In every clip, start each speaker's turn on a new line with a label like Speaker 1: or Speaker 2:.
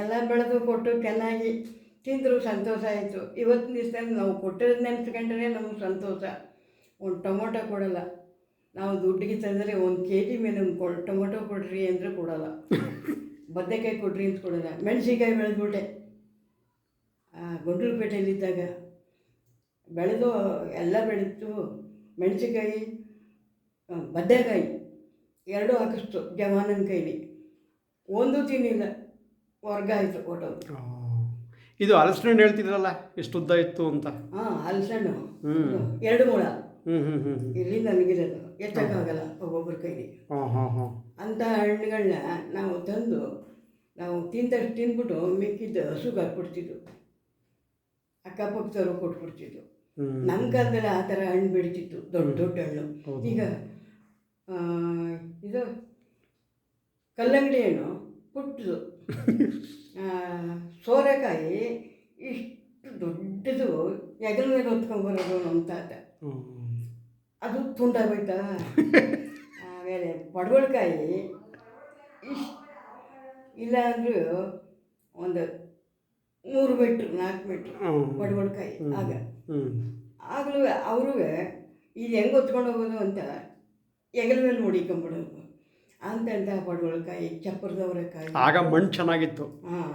Speaker 1: ಎಲ್ಲ ಬೆಳೆದು ಕೊಟ್ಟು ಚೆನ್ನಾಗಿ ತಿಂದರು ಸಂತೋಷ ಆಯಿತು. ಇವತ್ತಿನ ದಿವಸ ನಾವು ಕೊಟ್ಟಿರೋದು ನೆನೆಸ್ಕೊಂಡ್ರೆ ನಮಗೆ ಸಂತೋಷ. ಒಂದು ಟೊಮೊಟೊ ಕೊಡಲ್ಲ. ನಾವು ದುಡ್ಡಿಗೆ ತಂದರೆ ಒಂದು ಕೆ ಜಿ ಮೇಲೆ ಒಂದು ಕೊಡ್, ಟೊಮೊಟೊ ಕೊಡ್ರಿ ಅಂದರೆ ಕೊಡಲ್ಲ. ಬದನೆಕಾಯಿ ಕೊಡ್ರಿ ಅಂತ ಕೊಡಲ್ಲ. ಮೆಣಸಿನ್ಕಾಯಿ ಬೆಳೆದ್ಬಿಟ್ಟೆ. ಗುಂಡ್ಲುಪೇಟೆಯಲ್ಲಿದ್ದಾಗ ಬೆಳೆದು ಎಲ್ಲ ಬೆಳೀತು ಮೆಣಸಿನ್ಕಾಯಿ ಬದನೆಕಾಯಿ ಎರಡೂ ಹಾಕಿಸ್ತು ಜವಾನನ ಕೈಲಿ. ಒಂದು ತಿನ್ನಿಲ್ಲ ವರ್ಗ ಆಯಿತು ಕೊಟ್ಟವು
Speaker 2: ಇದು ಹಲಸಿನ ಹಣ್ಣು ಹೇಳ್ತಿದ್ರಲ್ಲ ಎಷ್ಟು ಉದ್ದ ಇತ್ತು ಅಂತ?
Speaker 1: ಹಾಂ ಹಲಸಣ್ಣು. ಎರಡು ಮೂಳ.
Speaker 2: ಹ್ಞೂ ಹ್ಞೂ ಹ್ಞೂ
Speaker 1: ಇಲ್ಲಿ ನನಗಿರೋದು ಎತ್ತಕ್ಕಾಗಲ್ಲ ಒಬ್ಬೊಬ್ಬರ ಕೈಲಿ.
Speaker 2: ಹಾಂ ಹಾಂ ಹಾಂ.
Speaker 1: ಅಂಥ ಹಣ್ಣುಗಳನ್ನ ನಾವು ತಂದು ನಾವು ತಿಂದಷ್ಟು ತಿಂದ್ಬಿಟ್ಟು ಮಿಕ್ಕಿದ್ದು ಹಸುಗೆ ಹಾಕ್ಬಿಡ್ತಿದ್ವು. ಅಕ್ಕಪಕ್ಕದವ್ರು ಕೊಟ್ಬಿಡ್ತಿದ್ವು ನಮ್ಮ ಕಾಲದಲ್ಲಿ ಆ ಥರ ಹಣ್ಣು ಬೆಳಿತಿತ್ತು. ದೊಡ್ಡ ದೊಡ್ಡ ಹಣ್ಣು. ಈಗ ಇದು ಕಲ್ಲಂಗಡಿ ಹಣ್ಣು ಪುಟ್ಟದು ಸೋರೆಕಾಯಿ ಇಷ್ಟು ದೊಡ್ಡದು ಹೆಗಲ ಮೇಲೆ ಹೊತ್ಕೊಂಡ್ಬರೋದು ನಮ್ಮ ತಾತ. ಅದು ತುಂಡಾಗೋಯ್ತಾ ಆಮೇಲೆ ಪಡವಳಕಾಯಿ ಇಷ್ಟು ಇಲ್ಲ ಅಂದರೂ ಒಂದು ಮೂರು ಮೀಟ್ರ್ ನಾಲ್ಕು ಮೀಟ್ರ್ ಪಡವಳಕಾಯಿ ಆಗ. ಆಗಲೂ ಅವರು ಇದು ಹೆಂಗೆ ಹೊತ್ಕೊಂಡು ಹೋಗೋದು ಅಂತ ಹೆಗಲ ಮೇಲೆ ನೋಡಿಕೊಂಬಿಡೋದು. ಅಂತಂತ ಪಡವಳಕಾಯಿ ಚಪ್ಪರದವರೆಕಾಯಿ
Speaker 2: ಆಗ ಮಣ್ಣು ಚೆನ್ನಾಗಿತ್ತು.
Speaker 1: ಹಾಂ.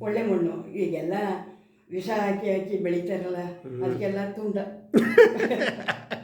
Speaker 1: ಒಳ್ಳೆ ಮಣ್ಣು. ಈಗೆಲ್ಲ ವಿಷ ಹಾಕಿ ಹಾಕಿ ಬೆಳೀತಾರಲ್ಲ ಅದಕ್ಕೆಲ್ಲ ತುಂಡ.